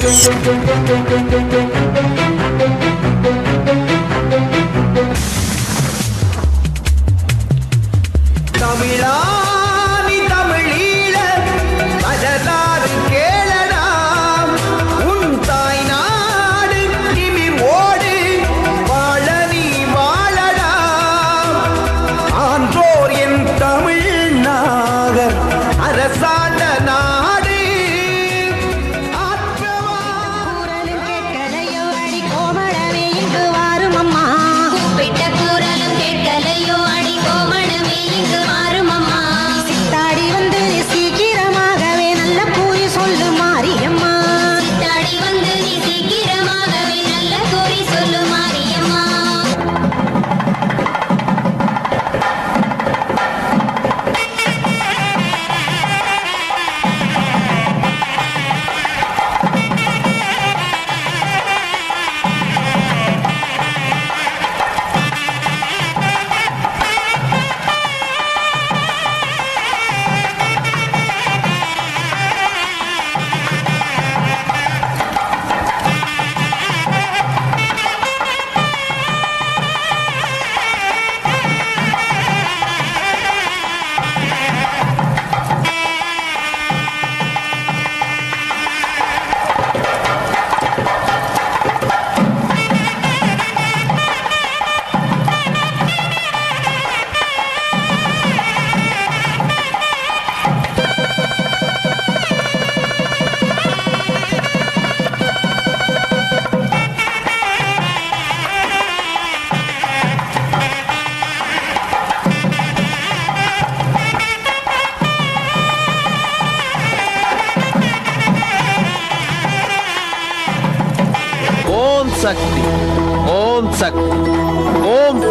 ding ding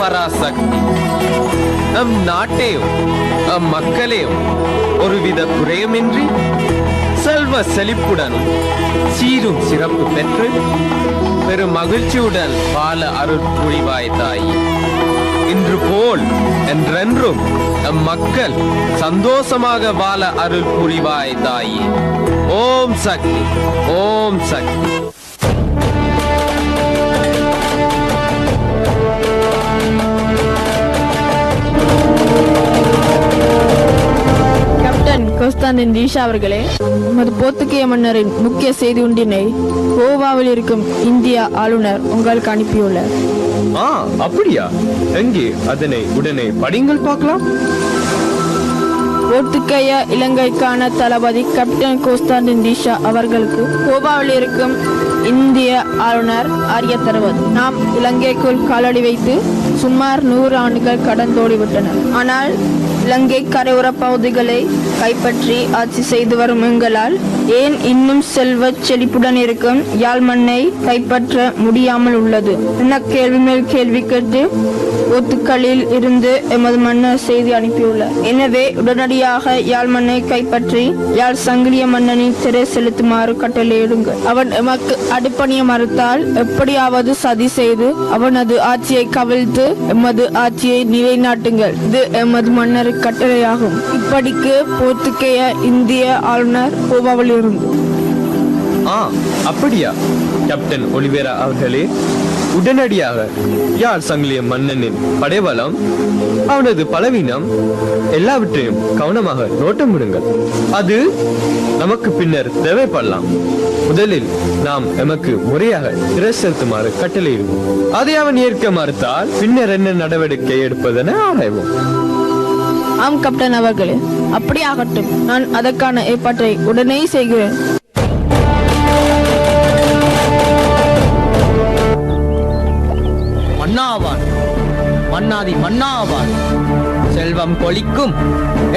ஓம் நம் நாட்டையும் நம் மக்களையும் ஒருவித குறையுமின்றி செல்வ செழிப்புடனும் சீரும் சிறப்பு பெற்று பெரும் மகிழ்ச்சியுடன் பால அருள் புரிவாய் தாயி. இன்று போல் என்றென்றும் நம் மக்கள் சந்தோஷமாக வாழ அருள் புரிவாய் தாயி. ஓம் சக்தி ஓம் சக்தி. கேப்டன் கோஸ்தாந்தின் தீஷா அவர்களே உமது போர்த்துகேய மன்னரின் முக்கிய செய்தி ஒன்றினை கோவாவில் இருக்கும் இந்திய ஆளுநர் உங்களுக்கு அனுப்பியுள்ளார் ஆ அப்படியா? எங்கே? அதனை உடனே படிங்கள் பார்க்கலாம். போர்த்துகேய இலங்கைக்கான தளபதி கேப்டன் கோஸ்தாந்தின் தீஷா அவர்களுக்கு கோவாவில் இருக்கும் இந்திய ஆளுநர் அறிய தருவது. நாம் இலங்கைக்குள் காலடி வைத்து சுமார் நூறு ஆண்டுகள் கடந்தோடிவிட்டன ஆனால் இலங்கை கரையோர பகுதிகளை கைப்பற்றி ஆட்சி செய்து வரும் எங்களால் ஏன் இன்னும் செல்வச் செழிப்புடன் இருக்கும் யாழ் மண்ணை கைப்பற்ற முடியாமல் உள்ளது? என கேள்வி மேல் கேள்வி கேட்டு ஒத்துக்களில் இருந்து எமது மன்னர் செய்தி அனுப்பியுள்ளார். எனவே உடனடியாக யாழ் மண்ணை கைப்பற்றி யாழ் சங்கிலிய மன்னனின் திரை செலுத்துமாறு கட்டளையிடுங்கள் அவன் எமக்கு அடிப்பணிய மறுத்தால் எப்படியாவது சதி செய்து அவனது ஆட்சியை கவிழ்த்து எமது ஆட்சியை நிலைநாட்டுங்கள். இது எமது மன்னர் கட்டளையாகும் இப்படிக்கு போர்த்துகேய இந்திய ஆளுநர் கோவாவில் இருந்து. ஆ அப்படியா. கேப்டன் ஒலிவேரா அவர்களே உடனடியாக யார் சங்கிலிய மன்னனின் படைபலம் அவனது பலவீனம் எல்லாவற்றையும் கவனமாக நோட்டம் விடுங்கள் அது நமக்கு பின்னர் தேவைப்படலாம். முதலில் நாம் எமக்கு முறையாக திரை செலுத்துமாறு கட்டளையிடுவோம். அதை அவன் ஏற்க மறுத்தால் பின்னர் என்ன நடவடிக்கை எடுப்பதென ஆராய்வோம். ஆம் கப்டன் அவர்களே. அப்படி ஆகட்டும் நான் அதற்கான ஏற்பாட்டை உடனே செய்கிறேன். மன்னாவான். மன்னாதி மன்னாவான். செல்வம் கொளிக்கும்.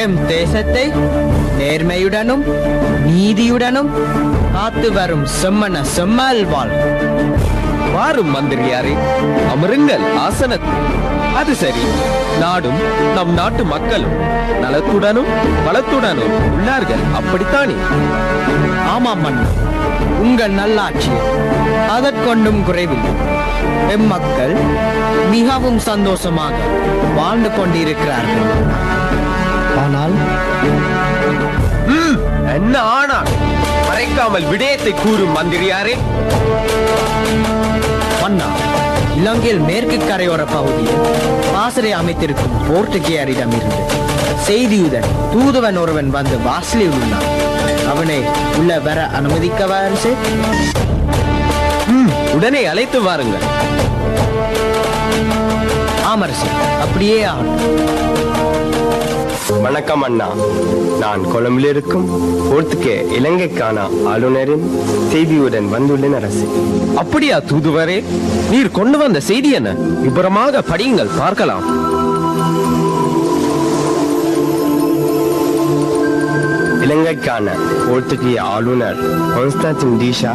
எம் தேசத்தை நேர்மையுடனும் நீதியுடனும் காத்து வரும் செம்மன செம்மல்வாள் வாரும் மந்திரியாரே அமருங்கள் ஆசனத்தில். அது சரி. நாடும் நம் நாட்டு மக்களும் நலத்துடனும் வளத்துடனும் உள்ளார்கள். அப்படித்தானே? ஆமாம் மன்னா. உங்கள் நல்லாட்சி. அதற்கொண்டும் குறைவில்லை. எம் மக்கள் மிகவும் சந்தோஷமாக வாழ்ந்து கொண்டிருக்கிறார்கள். ஆனால் என்ன ஆனால்? மறைக்க தாமதிக்காமல் விடயத்தை கூறும் மந்திரியாரே. மன்னா இலங்கையில் மேற்கு கரையோர பகுதியில் பாசறை அமைத்திருக்கும் போர்த்துகேயரிடம் இருந்து செய்தியுடன் தூதுவன் ஒருவன் வந்து வாசலில் உள்ளான் அவனை உள்ள வர அனுமதிக்கவா உடனே அழைத்து வாருங்கள். ஆமரசே அப்படியே ஆகட்டும். வணக்கம் அண்ணா. நான் கொழும்பில் இருக்கும் போர்த்துக்கே இலங்கைக்கான ஆளுநரின் செய்தியுடன் வந்துள்ளேன் அரசு. அப்படியா தூதுவரே? நீர் கொண்டு வந்த செய்தி என்ன? விபரமாக படியுங்கள் பார்க்கலாம். இலங்கைக்கான போர்த்துகேய ஆளுநர் கான்ஸ்டான்டின் டீஷா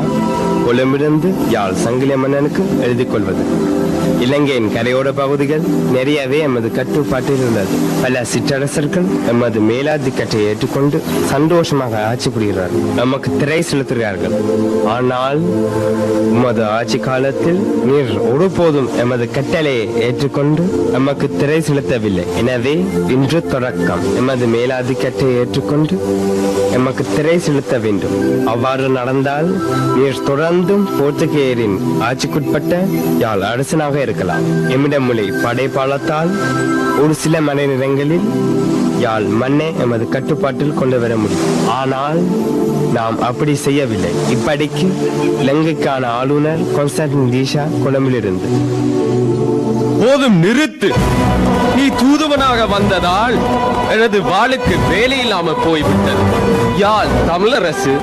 கொழும்பிலிருந்து யாழ் சங்கிலி மன்னனுக்கு எழுதிக் கொள்வது. இலங்கையின் கரையோர பகுதிகள் நிறையவே எமது கட்டுப்பாட்டில் உள்ளது. பல சிற்றரசர்கள் எமது மேலாதிக்கத்தை ஏற்றுக்கொண்டு சந்தோஷமாக ஆட்சி புரிகிறார்கள் நமக்கு திரை செலுத்துகிறார்கள். ஆனால் உமது ஆட்சி காலத்தில் நீர் ஒருபோதும் எமது கட்டளையை ஏற்றுக்கொண்டு நமக்கு திரை செலுத்தவில்லை. எனவே இன்று தொடக்கம் எமது மேலாதிக்கத்தை ஏற்றுக்கொண்டு எமக்கு திரை செலுத்த வேண்டும். அவ்வாறு நடந்தால் நீர் தொடர்ந்தும் போர்த்துகேயரின் ஆட்சிக்குட்பட்ட யாழ் அரசனாக இருக்கலாம். எம்மிடம் மொழி படைப்பாளத்தால் ஒரு சில மலை நிறங்களில் யாழ் மண்ணை எமது கட்டுப்பாட்டில் கொண்டு வர முடியும். ஆனால் நாம் அப்படி செய்யவில்லை. இப்படிக்கு இலங்கைக்கான ஆளுநர் கான்ஸ்டான்டின் தீஷா கொழும்பிலிருந்து. போதும் நிறுத்து. நீ தூதுவனாக வந்ததால் எனது வாளுக்கு வேலை இல்லாம போய்விட்டது. யாழ் தமிழரசு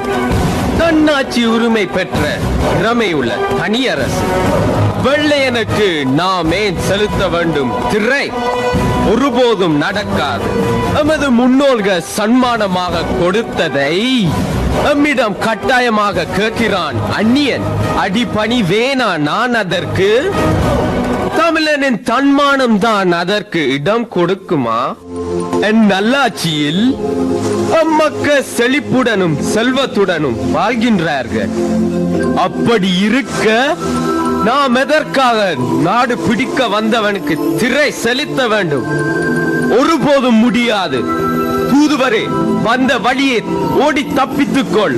தன்னாட்சி உரிமை பெற்ற திறமையுள்ள தனியரசு. வெள்ளையனுக்கு நாமே செலுத்த வேண்டும். திரை ஒருபோதும் நடக்காது. எமது முன்னோர்கள் சன்மானமாக கொடுத்ததை நம்மிடம் கட்டாயமாக கேட்கிறான் அந்நியன். அடிபணி வேணா நான் அதற்கு? தமிழனின் தன்மானம் தான் அதற்கு இடம் கொடுக்குமா? என் நல்லாட்சியில் அம்மக்க செழிப்புடனும் செல்வத்துடனும் வாழ்கின்றார்கள். அப்படி இருக்க நாம் எதற்காக நாடு பிடிக்க வந்தவனுக்கு திரை செலுத்த வேண்டும்? ஒருபோதும் முடியாது. தூதுவரே வந்த வழியே ஓடி தப்பித்துக்கொள்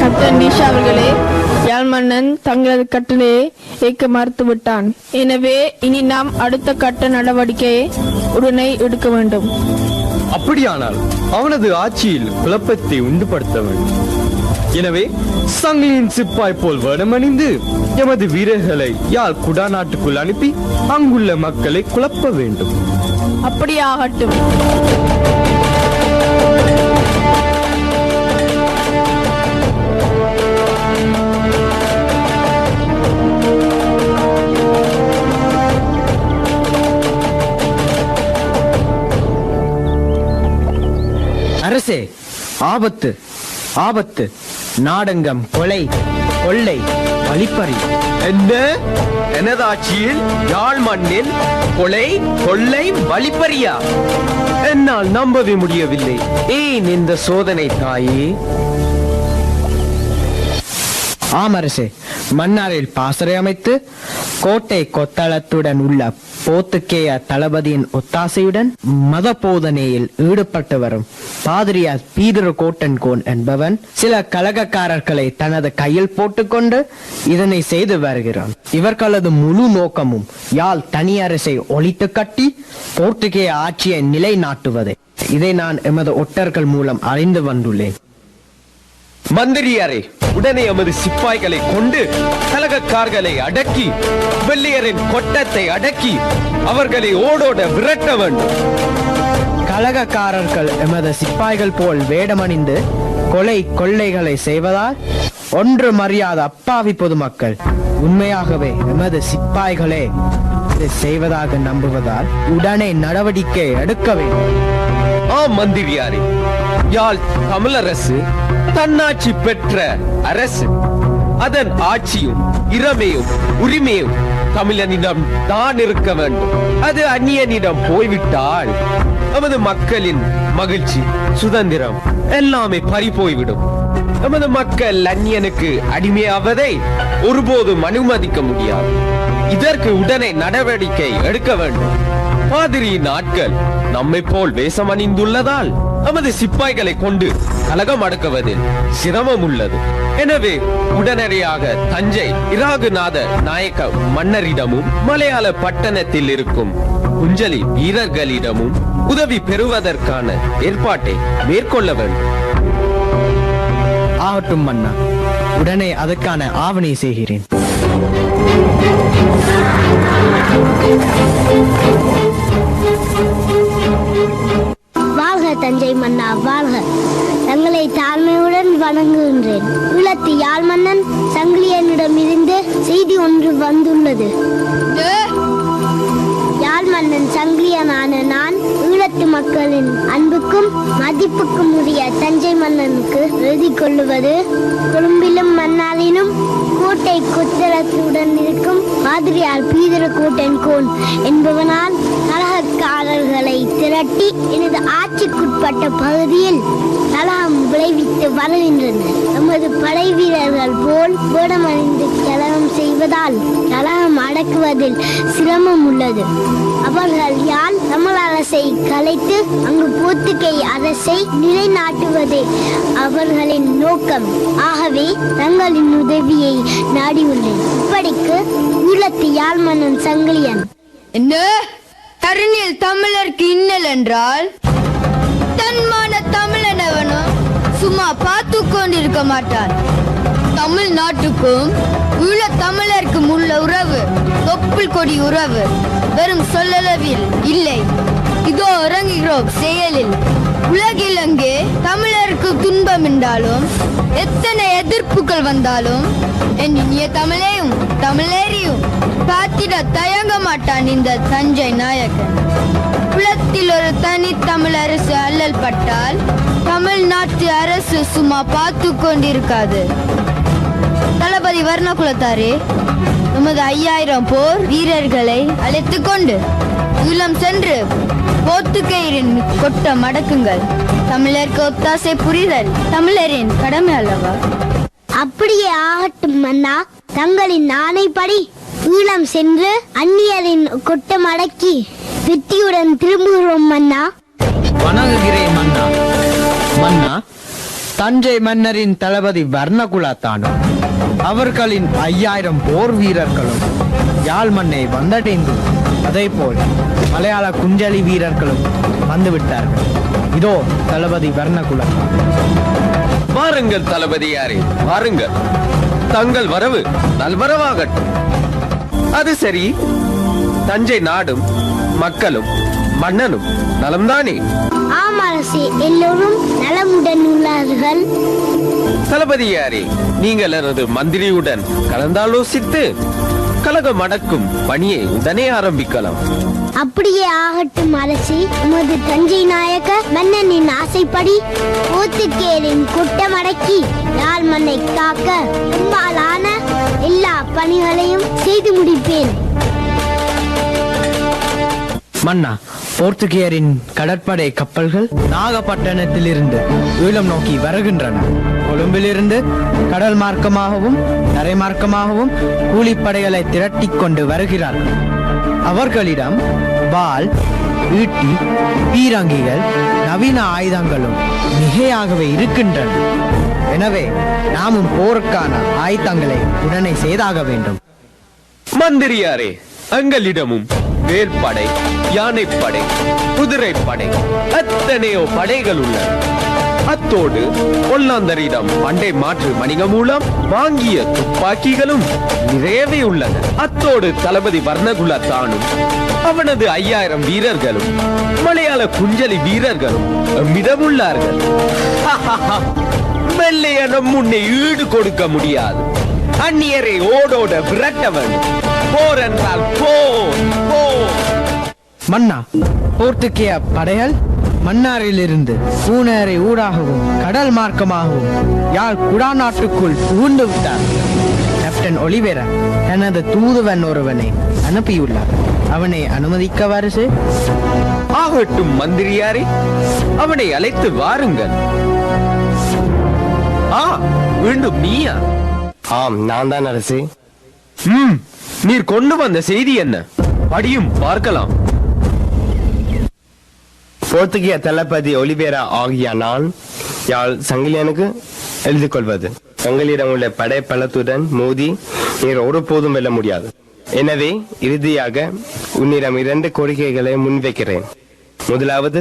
சப்தன் நிஷா அவர்களே மன்னன் தங்களது கட்டளையை ஏற்க மறுத்து விட்டான் எனவே இனி நாம் அடுத்த கட்ட நடவடிக்கையை உடனே எடுக்க வேண்டும். அப்படியானால் அவனது ஆட்சியில் குழப்பத்தை உண்டுபடுத்த வேண்டும். எனவே சங்கிலியின் சிப்பாய் போல் வேடமணிந்து எமது வீரர்களை யாழ் குடா நாட்டுக்குள் அனுப்பி அங்குள்ள மக்களை குழப்ப வேண்டும். அப்படியே அரசே ஆபத்து ஆபத்து நாடங்கம் கொலை கொள்ளை வழிப்பறி. என்ன? எனது ஆட்சியில் யாழ் மண்ணில்? கொலை கொள்ளை வழிப்பறியா? என்னால் நம்பவே முடியவில்லை. ஏன் இந்த சோதனை தாயே? ஆம் அரசே மன்னாரில் பாசறை அமைத்து கோட்டை கொத்தளத்துடன் உள்ள போத்துக்கேய தளபதியின் ஒத்தாசையுடன் மத போதனையில் ஈடுபட்டு வரும் பாதிரியார் பீதர் கோட்டன் என்பவன் சில கலகக்காரர்களை தனது கையில் போட்டுக்கொண்டு இதனை செய்து வருகிறான். இவர்களது முழு நோக்கமும் யாழ் தனி அரசை ஒழித்து கட்டி போர்த்துகேய ஆட்சியை நிலைநாட்டுவதே. இதை நான் எமது ஒட்டர்கள் மூலம் அறிந்து வந்துள்ளேன். மந்திரியாரே உடனே எமது சிப்பாய்களை கொண்டு கலகக்கார்களை அடக்கி வெள்ளையரின் கொட்டத்தை அடக்கி அவர்களை ஓடோட விரட்ட வேண்டும். கலகக்காரர்கள் எமது சிப்பாய்கள் போல் வேடமணிந்து கொலை கொள்ளைகளை செய்வதால் ஒன்று மறியாத அப்பாவி பொதுமக்கள் உண்மையாகவே எமது சிப்பாய்களே செய்வதாக நம்புவதால் உடனே நடவடிக்கை எடுக்க வேண்டும். ஆம் மந்திரியாரே யாழ் தமிழரசு தன்னாட்சி பெற்ற அரசு அதன் ஆட்சியும் இறமையும் உரிமையும் தமிழனிடம் தான் இருக்க வேண்டும். அது அந்நியனிடம் போய்விட்டால் நமது மக்களின் மகிழ்ச்சி சுதந்திரம் எல்லாமே பறி போய்விடும் நமது மக்கள் அந்நியனுக்கு அடிமையாவதை ஒருபோதும் அனுமதிக்க முடியாது. இதற்கு உடனே நடவடிக்கை எடுக்க வேண்டும். பாதிரியின் ஆட்கள் நம்மை போல் வேஷம் அணிந்துள்ளதால் நமது சிப்பாய்களை கொண்டு கலகம் அடக்குவதில் சிரமம் உள்ளது எனவே உடனடியாக தஞ்சை இராகுநாத நாயக்க மன்னரிடமும் மலையாள பட்டணத்தில் இருக்கும் குஞ்சலி வீரர்களிடமும் உதவி பெறுவதற்கான ஏற்பாட்டை மேற்கொள்ள வேண்டும். ஆகட்டும் மன்னா உடனே அதற்கான ஆவணை செய்கிறேன். தஞ்சை மன்னா வாழ்க. தங்களை தாழ்மையுடன் வணங்குகின்றேன். ஈழத்து யாழ் மன்னன் சங்கிலியனிடமிருந்து செய்தி ஒன்று வந்துள்ளது. யாழ் மன்னன் சங்கிலியனான நான் ஈழத்து மக்களின் அன்புக்கும் மதிப்புக்கும் உரிய தஞ்சை மன்னனுக்கு எழுதி கொள்ளுவது கொழும்பிலும் மன்னாரிலும் கோட்டை கொத்தளத்துடன் இருக்கும் மாதிரியால் பீதர கோட்டன் கோன் என்பவனால் கலகக்காரர்களை திரட்டி எனது ஆட்சிக்குட்பட்ட பகுதியில் கலாம் விளைவித்து வருகின்றனர் நமது படை வீரர்கள் போல் வேடமணிந்து கலகம் செய்வதால் கலகம் அடக்குவதில் சிரமம் உள்ளது. அவர்கள் யாழ் தமிழ் அரசை கலைத்து அங்கு போத்துக்கை அரசை நிலைநாட்டுவதே அவர்களின் நோக்கம். ஆகவே தங்களின் உதவியை நாடியுள்ளேன் இப்படிக்கு ஈழத்து யாழ் மன்னன் சங்கிலியன். என்ன? தருணில் தமிழருக்கு இன்னல் என்றால் தன்மான தமிழனவனும் சும்மா பார்த்து கொண்டிருக்க மாட்டான். தமிழ்நாட்டுக்கும் உள்ள தமிழருக்கும் உள்ள உறவு தொப்புள் கொடி உறவு வெறும் சொல்லளவில் இல்லை. இதோ இறங்குகிறோம் செயலில். உலகில் அங்கே தமிழருக்கு துன்பம் என்றாலும் எத்தனை எதிர்ப்புகள் வந்தாலும் என் இனிய தமிழையும் தமிழேறியும் காத்திட தயங்க மாட்டான் இந்த தஞ்சை நாயகன். குளத்தில் ஒரு தனி தமிழ் அரசு அல்லல் பட்டால் தமிழ்நாட்டு அரசு சும்மா பார்த்து கொண்டிருக்காது. தளபதி வர்ணகுலத்தாரே நமது ஐயாயிரம் போர் வீரர்களை அழைத்து கொண்டு ஈழம் சென்று போர்த்துகேயரின் கொட்ட மடக்குங்கள். தமிழருக்கு ஒத்தாசை புரிதல் தமிழரின் கடமை அல்லவா? அப்படியே ஆகட்டும் மன்னா தங்களின் ஆணைப்படி ஈழம் சென்று அந்நியரின் கொட்டம் அடக்கி வெற்றியுடன் திரும்புகிறோம் மன்னா. வணங்குகிறேன் மன்னா. மன்னா தஞ்சை மன்னரின் தளபதி வர்ணகுலத்தானும் அவர்களின் ஐயாயிரம் போர் வீரர்களும் யாழ் மண்ணை வந்தடைந்து அதேபோல் மலையாள குஞ்சலி வீரர்களும் வந்துவிட்டார்கள். இதோ தளபதி வர்ணகுலத்தான் வாருங்கள் தளபதியாரே வாருங்கள். தங்கள் வரவு நல்வரவாகட்டும். அது சரி. தஞ்சை நாடும் மக்களும் மன்னனும் நலம்தானே? ஆம் அரசே எல்லோரும் நலமுடன் உள்ளார்கள். தளபதியாரே நீங்கள் எனது மந்திரியுடன் கலந்தாலோசித்து கலகம் அடக்கும் பணியை உடனே ஆரம்பிக்கலாம். அப்படியே ஆகட்டும் அரசே உமது தஞ்சை நாயக மன்னனின் ஆசைப்படி போத்துக்கேரின் குட்டமடக்கி யாழ் மண்ணை காக்க பெரும்பாலான எல்லா பணிகளையும் செய்து முடிப்பேன். மன்னா போர்த்துகேயரின் கடற்படை கப்பல்கள் நாகப்பட்டினத்திலிருந்து ஈழம் நோக்கி வருகின்றன. கொழும்பிலிருந்து கடல் மார்க்கமாகவும் தரை மார்க்கமாகவும் கூலிப்படைகளை திரட்டிக் கொண்டு வருகிறார்கள். அவர்களிடம் வாள் ஈட்டி பீரங்கிகள் நவீன ஆயுதங்களும் மிகையாகவே இருக்கின்றன. எனவே நாமும் போருக்கான ஆயத்தங்களை உடனே செய்தாக வேண்டும். மந்திரியாரே எங்களிடமும் வேல்படை யானைப்படை குதிரைப்படை அத்தனையோ படைகள் உள்ளன. அத்தோடு ஒல்லாந்தரிடம் பண்டை மாற்று வணிக மூலம் வாங்கிய துப்பாக்கிகளும் நிறையவே உள்ளன. அத்தோடு தளபதி வர்ணகுல தானும் அவனது ஐயாயிரம் வீரர்களும் மலையாள குஞ்சலி வீரர்களும் மிதமுள்ளார்கள் வெள்ளையனம் முன்னே ஈடு கொடுக்க முடியாது. அந்நியரை ஓடோட விரட்டவன். போர் என்றால் போர் போர் மன்னா போர்த்துகேய படைகள் மன்னாரிலிருந்து பூனேரை ஊடாகவும் கடல் மார்க்கமாகவும் யாழ் குடாநாட்டுக்குள் புகுந்து விட்டார். கேப்டன் ஒலிவேரா தனது தூதுவன் ஒருவனை அனுப்பியுள்ளார். அவனை அனுமதிக்க வாரிசு ஆகட்டும் மந்திரியாரே அவனை அழைத்து வாருங்கள். ஆ மீண்டும் நீயா? ஆம் நான் தான் அரசே. ம் நீர் கொண்டு வந்த செய்தி என்ன? படியும் பார்க்கலாம். போர்த்துகிய தளபதி ஒலிவேரா ஆகிய நான் யாழ் சங்கிலியனுக்கு எழுதி கொள்வது. சங்கிலியிடம் உள்ள படை பலத்துடன் மோதி நீர் ஒருபோதும் வெல்ல முடியாது. எனவே இறுதியாக உன்னிடம் இரண்டு கோரிக்கைகளை முன்வைக்கிறேன். முதலாவது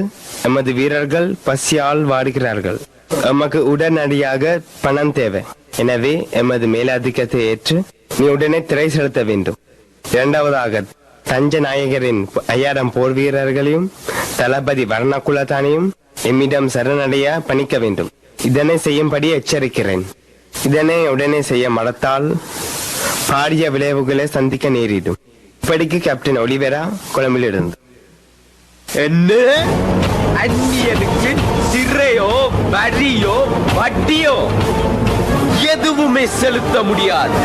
எமது வீரர்கள் பசியால் வாடுகிறார்கள். எமக்கு உடனடியாக பணம் தேவை. எனவே எமது மேலாதிக்கத்தை ஏற்று நீ உடனே திரை செலுத்த வேண்டும். இரண்டாவதாக தஞ்ச நாயகரின் ஐயாயிரம் போர் வீரர்களையும் தளபதி வர்ணகுலத்தானையும் எம்மிடம் சரணடைய பணிக்க வேண்டும். இதனை செய்யும்படி எச்சரிக்கிறேன். இதனை உடனே செய்ய மறத்தால் பாரிய விளைவுகளை சந்திக்க நேரிடும். இப்படிக்கு கேப்டன் ஒலிவேரா கொழும்பிலிருந்து. என்ன? அந்நியனுக்கு சிறையோ வரியோ வட்டியோ எதுவுமே செலுத்த முடியாது.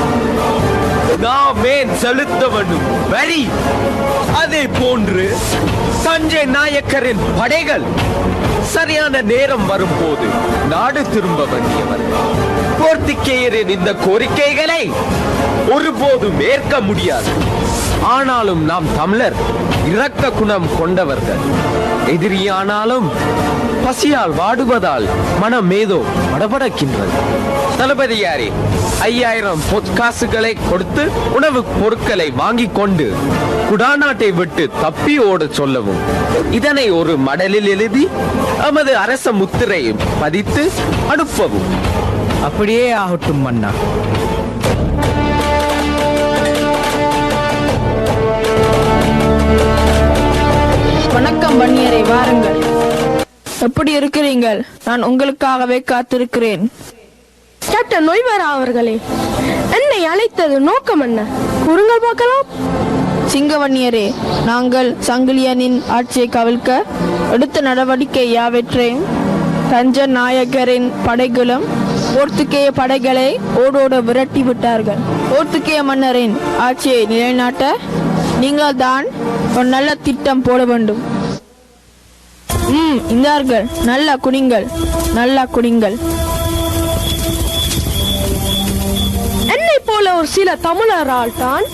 நாமே செலுத்த வேண்டும் வரி. அதே போன்று சஞ்சய் நாயக்கரின் படைகள் சரியான நேரம் வரும்போது நாடு திரும்ப வேண்டியவர்கள் போர்த்திகேயரின் இந்த கோரிக்கைகளை ஒருபோதும் ஏற்க முடியாது. ஆனாலும் நாம் தமிழர் இரக்க குணம் கொண்டவர்கள். எதிரியானாலும் பசியால் வாடுவதால் மனம் ஏதோ படபடக்கின்றது. தளபதியாரே ஐயாயிரம் பொற்காசுகளை கொடுத்து உணவுப் பொருட்களை வாங்கிக் கொண்டு குடாநாட்டை விட்டு தப்பி ஓடச் சொல்லவும். இதனை ஒரு மடலில் எழுதி நமது அரச முத்திரையை பதித்து அனுப்பவும். அப்படியே ஆகட்டும் மன்னா. வணக்கம் வன்னியரை வாருங்கள். எப்படி இருக்கிறீங்கள் நான் உங்களுக்காகவே காத்திருக்கிறேன். கேப்டன் நொய்வரா அவர்களே என்னை அழைத்தது நோக்கம் என்ன? கூறுங்கள் பார்க்கலாம். சிங்கவன்னியரே நாங்கள் சங்கிலியனின் ஆட்சியை கவிழ்க்க எடுத்த நடவடிக்கை யாவற்றையும் தஞ்ச நாயகரின் படைகளும் போர்த்துகேய படைகளை ஓடோட விரட்டி விட்டார்கள். போர்த்துகேய மன்னரின் ஆட்சியை நிலைநாட்ட நீங்கள் தான் ஒரு நல்ல திட்டம் போட வேண்டும். ம் இந்தார்கள். நல்லா குடிங்கள் நல்லா குடிங்கள் என்னை போல ஒரு சில தமிழரால் தான்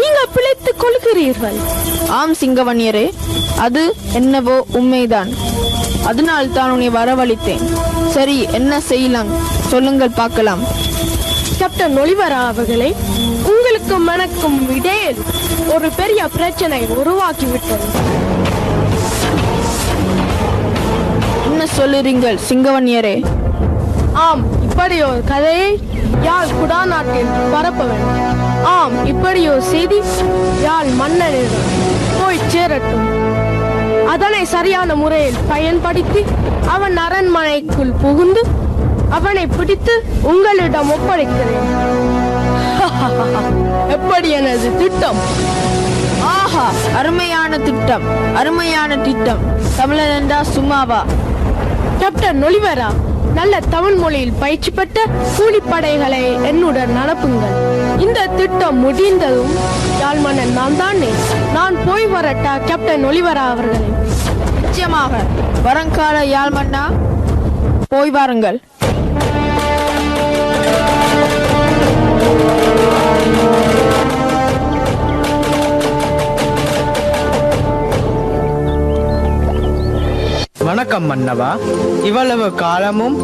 நீங்கள் பிழைத்துக் கொள்கிறீர்கள். ஆம் சிங்கவன்யரே அது என்னவோ உண்மைதான். அதனால் தான் உன்னை வரவழைத்தேன். சரி என்ன செய்யலாம்? சொல்லுங்கள் பார்க்கலாம். கேப்டன் ஒளிவரா அவர்களே உங்களுக்கும் எனக்கும் இடையில் ஒரு பெரிய பிரச்சனை உருவாக்கிவிட்டது என்ன சொல்லுறீங்கள் சிங்கவன்னியரே ஆம் இப்படி ஒரு கதையை யாழ் குடாநாட்டில் பரப்ப வேண்டும் ஆம் இப்படி ஒரு செய்தி யாழ் மன்னனிடம் போய் சேரட்டும். அதனை சரியான முறையில் பயன்படுத்தி அவன் அரண்மனைக்குள் புகுந்து அவனை பிடித்து உங்களிடம் ஒப்படைக்கிறேன். எப்படி எனது திட்டம்? ஆஹா அருமையான திட்டம் அருமையான திட்டம். தமிழன் என்றா சும்மாவா? கேப்டன் ஒளிவரா நல்ல தமிழ் மொழியில் பயிற்சி பெற்ற கூலிப்படைகளை என்னுடன் நடப்புங்கள் இந்த திட்டம் முடிந்ததும் யாழ்மன்னன் நான் தானே. நான் போய் வரட்டா கேப்டன் ஒளிவரா அவர்களே. நிச்சயமாக. வருங்கால யாழ்மன்னா போய் வாருங்கள். வணக்கம் மன்னவா இவ்வளவு காலமும்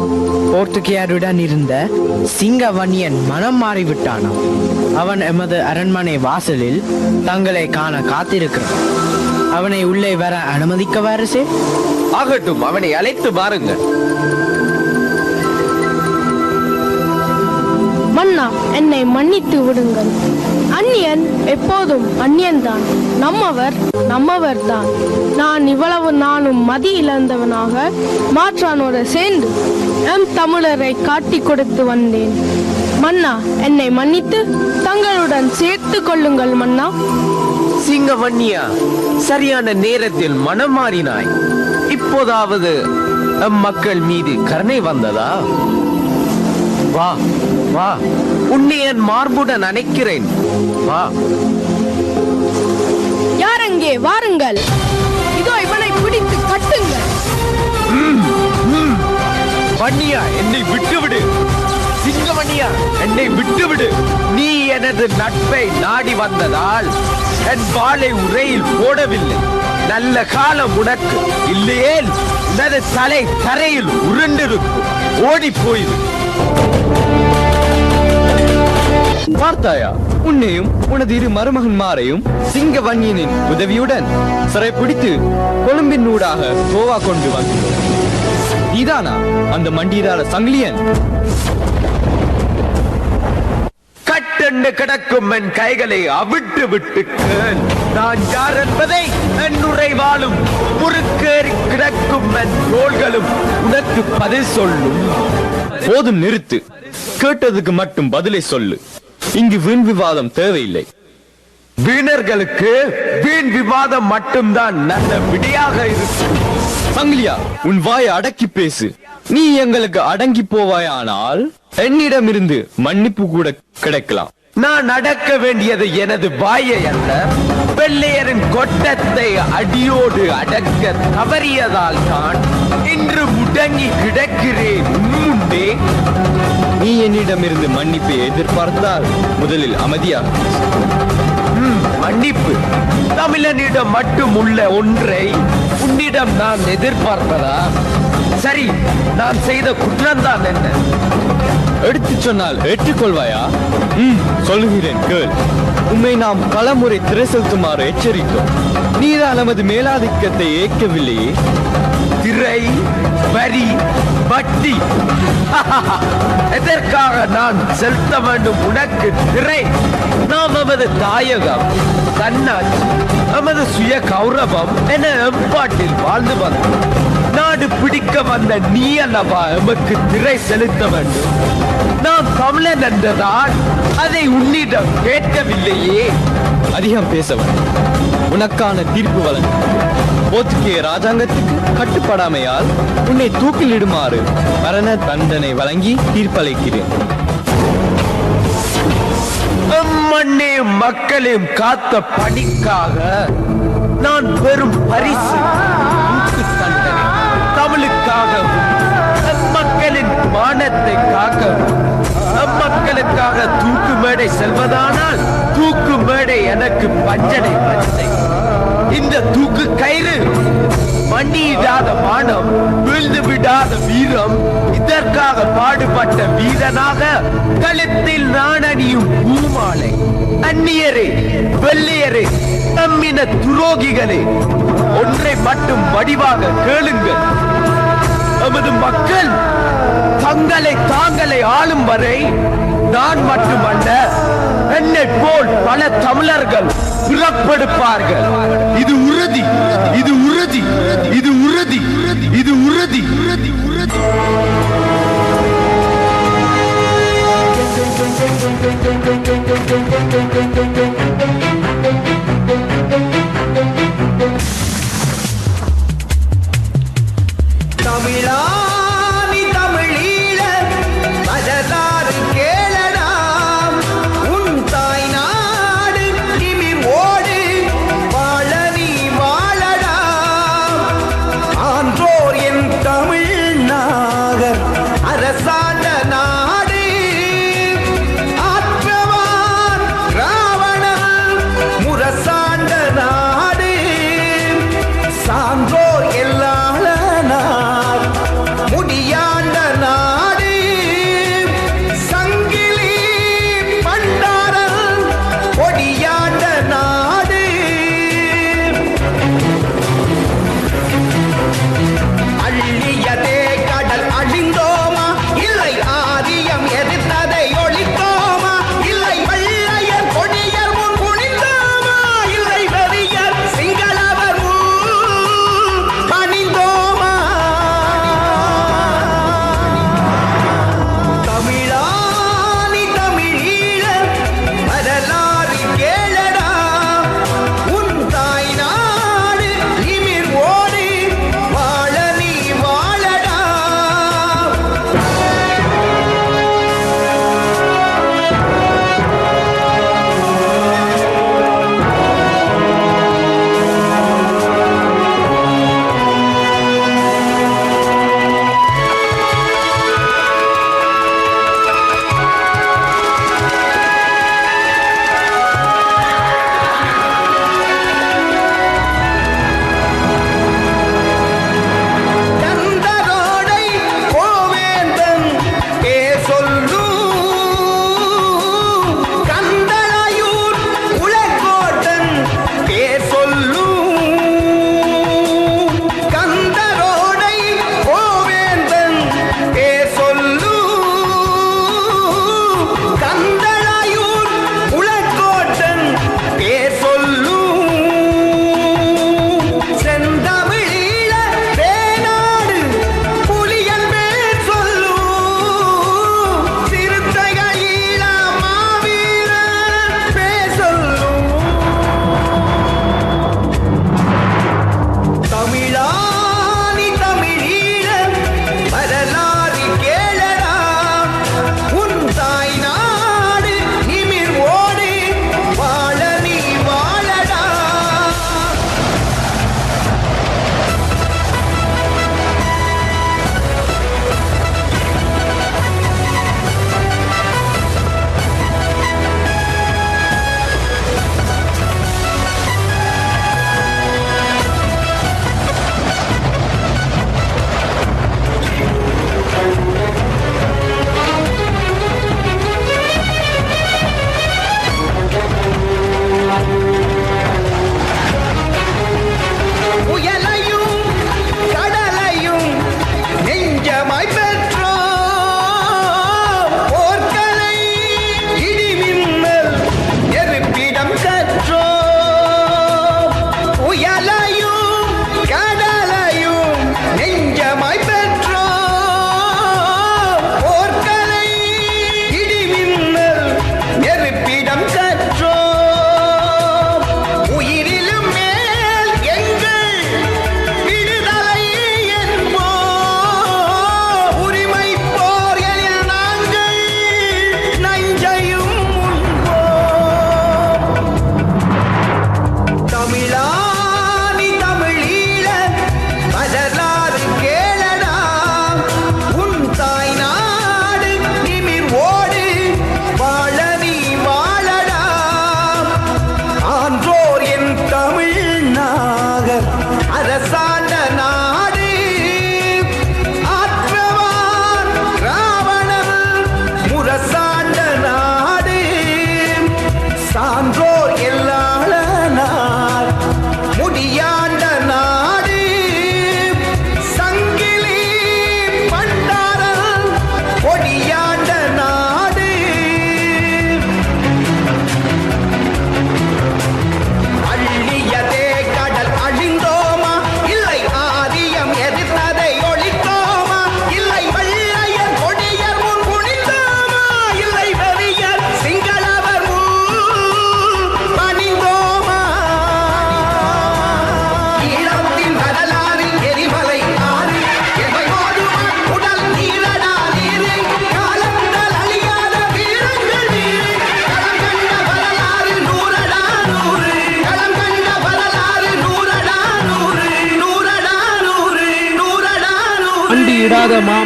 போர்த்துகேயருடன் இருந்த சிங்கவன்னியன் மனம் மாறிவிட்டானாம். அவன் எமது அரண்மனை வாசலில் தங்களை காண காத்திருக்கிறான். அவனை உள்ளே வர அனுமதிக்க வாரசே ஆகட்டும் அவனை அழைத்து பாருங்கள் மன்னா என்னை மன்னித்து விடுங்கள். அந்நியன் எப்போதும் அந்நியன்தான். நம்மவர் நம்மவர் தான். நான் இவ்வளவு நானும் மதி இழந்தவனாக மாற்றானோட சேர்ந்து எம் தமிழரை காட்டிக் கொடுத்து வந்தேன். மன்னா என்னை மன்னித்து தங்களுடன் சேர்த்து கொள்ளுங்கள் மன்னா. சிங்கவன்னியா சரியான நேரத்தில் மனம் மாறினாய். இப்போதாவது எம் மக்கள் மீது கருணை வந்ததா? வா வா உன்னை என் மார்புடன் அணைக்கிறேன். வா. யாரெங்கே வாருங்கள். இதோ இவனை பிடித்து கட்டுங்கள் வன்னியா என்னை விட்டுவிடு. அந்நியா என்னை விட்டுவிடு. நீ எனது நட்பை நாடி வந்ததால் என் வாளை உரையில் போடவில்லை. நல்ல காலம் உனக்கு இல்லையேல் உனது தலை தரையில் உருண்டிருக்கும். ஓடி போயிரு பார்த்தாயா? உன்னையும் உனது இரு மருமகன்மாரையும் சிங்கவன்யனின் உதவியுடன் சிறைப்பிடித்து கொழும்பின் ஊடாக கோவா கொண்டு வந்தோம். நீதானா அந்த மண்டியதார சங்கிலியன்? கட்டென்று கிடக்கும் என் கைகளை அவிட்டு விட்டு. நான் யார் என்பதை என் உறைவாலும் முறுக்கேறி கிடக்கும் என் தோள்களும் உனக்கு பதில் சொல்லும். போதும் நிறுத்து. கேட்டதுக்கு மட்டும் பதிலை சொல்லு. இங்கு வீண் விவாதம் தேவையில்லை. வீணர்களுக்கு வீண் விவாதம் மட்டும்தான் நல்ல விடியாக இருக்கும். சங்கிலியா உன் வாயை அடக்கி பேசு. நீ எங்களுக்கு அடங்கி போவாயானால் என்னிடமிருந்து மன்னிப்பு கூட கிடைக்கலாம். நான் அடக்க வேண்டியது எனது வாயை அல்ல. வெள்ளையரின் கொட்டத்தை அடியோடு அடக்க தவறியதால் தான் இன்று முடங்கி கிடக்கிறேன். முன்னே நீ என்னிடமிருந்து மன்னிப்பை எதிர்பார்த்தால் முதலில் அமைதியாக மன்னிப்பு. தமிழனிடம் மட்டும் உள்ள ஒன்றை உன்னிடம் நான் எதிர்பார்ப்பதா சரி நான் செய்த குற்றம்தான் என்ன? எடுத்துச் சொன்னால் ஏற்றுக்கொள்வாயா? ம் சொல்லுகிறேன் கேள். உண்மை நாம் பலமுறை திரை செலுத்துமாறு எச்சரித்தோம். நீதான் நமது மேலாதிக்கத்தை ஏற்கவில்லையே. திரை வரி வட்டி. எதற்காக நான் செலுத்த வேண்டும் உனக்கு திரை? நாம் நமது தாயகம் தன்னாட்சி நமது சுய கௌரவம் என எம்பாட்டில் வாழ்ந்து வந்தோம். நாடு பிடிக்க வந்த நீ அல்லவா எமக்கு திரை செலுத்த வேண்டும்? நான் தமிழன் என்றதால் அதை உன்னிடம் கேட்கவில்லையே. அதிகம் பேசவன் உனக்கான தீர்ப்பு வழங்கும். போர்த்துகேய ராஜாங்கத்துக்கு கட்டுப்படாமையால் உன்னை தூக்கிலிடுமாறு மரண தண்டனை வழங்கி தீர்ப்பளிக்கிறேன். எம்மண்ணையும் மக்களையும் காத்த பணிக்காக நான் பெரும் பரிசு. கடவுளுக்காகவும் மக்களின் மானத்தை காக்கவும் மக்களுக்காக தூக்கு மேடை செல்வதானால் தூக்கு மேடை எனக்கு பஞ்சனை பஞ்சனை இந்த தூக்கு கயிறு மண்டியிடாத மானம் விழுந்து விடாத வீரம் இதற்காக பாடுபட்ட வீரனாக கழுத்தில் நான் அணியும் பூமாலை. அந்நியரே வெள்ளையரே நம்மின துரோகிகளே ஒன்றை மட்டும் வடிவாக கேளுங்கள். நமது மக்கள் தங்களை தாங்களை ஆளும் வரை நான் மட்டுமல்ல என்னை போல் பல தமிழர்கள் பிறப்பெடுப்பார்கள் இது உறுதி இது உறுதி இது உறுதி இது உறுதி. உறுதி தமிழா நீ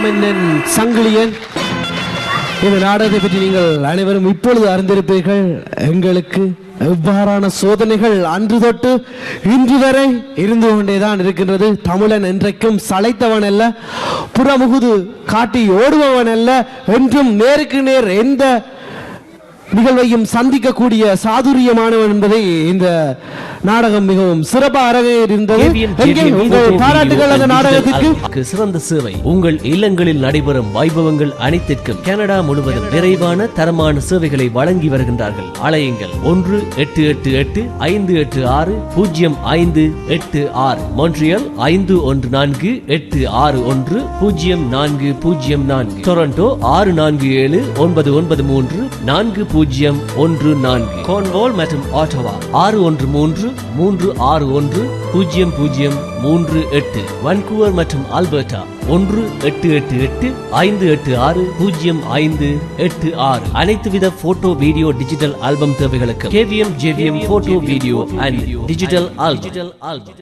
மாமன்னன் சங்கிலியன். இந்த நாடகத்தை பற்றி நீங்கள் அனைவரும் இப்பொழுது அறிந்திருப்பீர்கள். எங்களுக்கு எவ்வாறான சோதனைகள் அன்று தொட்டு இன்று வரை இருந்து கொண்டேதான் இருக்கின்றது. தமிழன் என்றைக்கும் சளைத்தவன் அல்ல புறமுகுது காட்டி ஓடுபவன் அல்ல என்றும் நேருக்கு நேர் எந்த நிகழ்வையும் சந்திக்கக்கூடிய சாதுரியமானவன் என்பதை இந்த நாடகம் மிகவும் சிறப்பாக இருந்தது. எங்கே உங்கள் பாராட்டுகள் அந்த நாடகத்திற்கு? சிறந்த சேவை. உங்கள் இல்லங்களில் நடைபெறும் வைபவங்கள் அனைத்திற்கும் கனடா முழுவதும் நிறைவான தரமான சேவைகளை வழங்கி வருகின்றார்கள். அலையுங்கள். ஒன்று எட்டு எட்டு எட்டு ஐந்து எட்டு ஆறு பூஜ்ஜியம் ஐந்து எட்டு ஆறு. மொன்றியல் ஐந்து ஒன்று நான்கு எட்டு ஆறு ஒன்று பூஜ்ஜியம் நான்கு பூஜ்ஜியம் நான்கு. டொரண்டோ ஆறு நான்கு ஏழு ஒன்பது ஒன்பது மூன்று நான்கு பூஜ்ஜியம் ஒன்று நான்கு. கோன்வால் மற்றும் ஆட்டோவா ஆறு ஒன்று மூன்று மூன்று ஆறு ஒன்று பூஜ்ஜியம் பூஜ்ஜியம் மூன்று எட்டு வன்கூவர் மற்றும் ஆல்பர்டா ஒன்று எட்டு எட்டு எட்டு ஐந்து எட்டு ஆறு பூஜ்ஜியம் ஐந்து எட்டு ஆறு. அனைத்து வித போட்டோ வீடியோ டிஜிட்டல் ஆல்பம் தேவைகளுக்கு KVM JVM photo video and digital album